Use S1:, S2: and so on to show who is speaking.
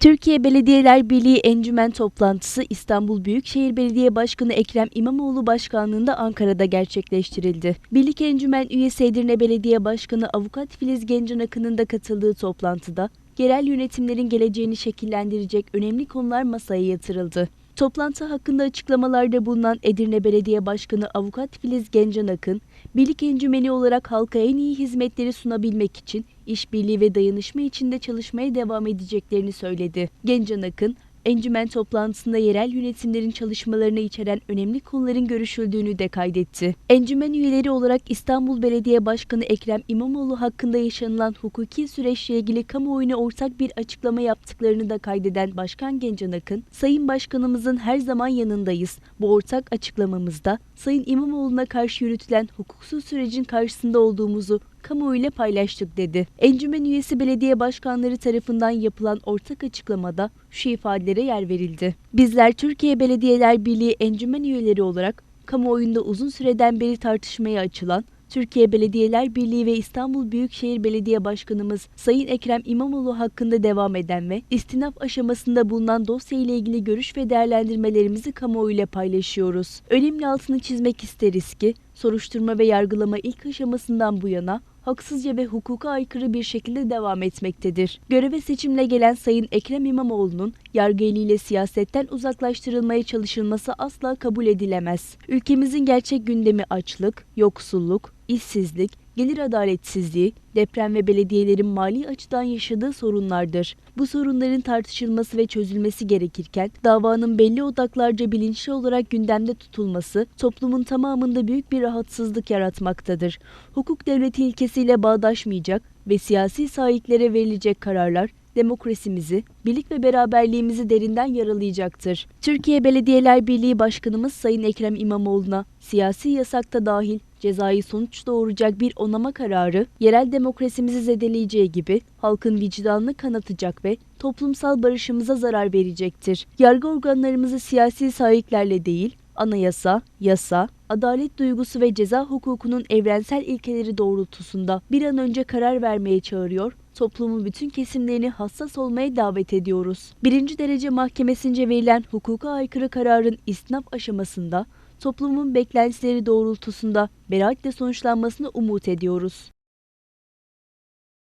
S1: Türkiye Belediyeler Birliği Encümen toplantısı İstanbul Büyükşehir Belediye Başkanı Ekrem İmamoğlu başkanlığında Ankara'da gerçekleştirildi. Birlik Encümen üyesi Edirne Belediye Başkanı Avukat Filiz Gencan Akın'ın da katıldığı toplantıda yerel yönetimlerin geleceğini şekillendirecek önemli konular masaya yatırıldı. Toplantı hakkında açıklamalarda bulunan Edirne Belediye Başkanı Avukat Filiz Gencan Akın, birlik encümeni olarak halka en iyi hizmetleri sunabilmek için işbirliği ve dayanışma içinde çalışmaya devam edeceklerini söyledi. Gencan Akın, encümen toplantısında yerel yönetimlerin çalışmalarını içeren önemli konuların görüşüldüğünü de kaydetti. Encümen üyeleri olarak İstanbul Belediye Başkanı Ekrem İmamoğlu hakkında yaşanılan hukuki süreçle ilgili kamuoyuna ortak bir açıklama yaptıklarını da kaydeden Başkan Gencan Akın, Sayın Başkanımızın her zaman yanındayız. Bu ortak açıklamamızda Sayın İmamoğlu'na karşı yürütülen hukuksuz sürecin karşısında olduğumuzu kamuoyuyla paylaştık dedi. Encümen üyesi belediye başkanları tarafından yapılan ortak açıklamada şu ifadelere yer verildi. Bizler Türkiye Belediyeler Birliği encümen üyeleri olarak kamuoyunda uzun süreden beri tartışmaya açılan Türkiye Belediyeler Birliği ve İstanbul Büyükşehir Belediye Başkanımız Sayın Ekrem İmamoğlu hakkında devam eden ve istinaf aşamasında bulunan dosya ile ilgili görüş ve değerlendirmelerimizi kamuoyuyla paylaşıyoruz. Önemli altını çizmek isteriz ki soruşturma ve yargılama ilk aşamasından bu yana haksızca ve hukuka aykırı bir şekilde devam etmektedir. Göreve seçimle gelen Sayın Ekrem İmamoğlu'nun yargı eliyle siyasetten uzaklaştırılmaya çalışılması asla kabul edilemez. Ülkemizin gerçek gündemi açlık, yoksulluk, işsizlik, gelir adaletsizliği, deprem ve belediyelerin mali açıdan yaşadığı sorunlardır. Bu sorunların tartışılması ve çözülmesi gerekirken davanın belli odaklarca bilinçli olarak gündemde tutulması toplumun tamamında büyük bir rahatsızlık yaratmaktadır. Hukuk devleti ilkesiyle bağdaşmayacak ve siyasi sahiklere verilecek kararlar demokrasimizi, birlik ve beraberliğimizi derinden yaralayacaktır. Türkiye Belediyeler Birliği Başkanımız Sayın Ekrem İmamoğlu'na siyasi yasakta dahil cezai sonuç doğuracak bir onama kararı yerel demokrasimizi zedeleyeceği gibi halkın vicdanını kanatacak ve toplumsal barışımıza zarar verecektir. Yargı organlarımızı siyasi sahiplerle değil, anayasa, yasa, adalet duygusu ve ceza hukukunun evrensel ilkeleri doğrultusunda bir an önce karar vermeye çağırıyor, toplumun bütün kesimlerini hassas olmaya davet ediyoruz. Birinci derece mahkemesince verilen hukuka aykırı kararın istinaf aşamasında toplumun beklentileri doğrultusunda beraatle sonuçlanmasını umut ediyoruz.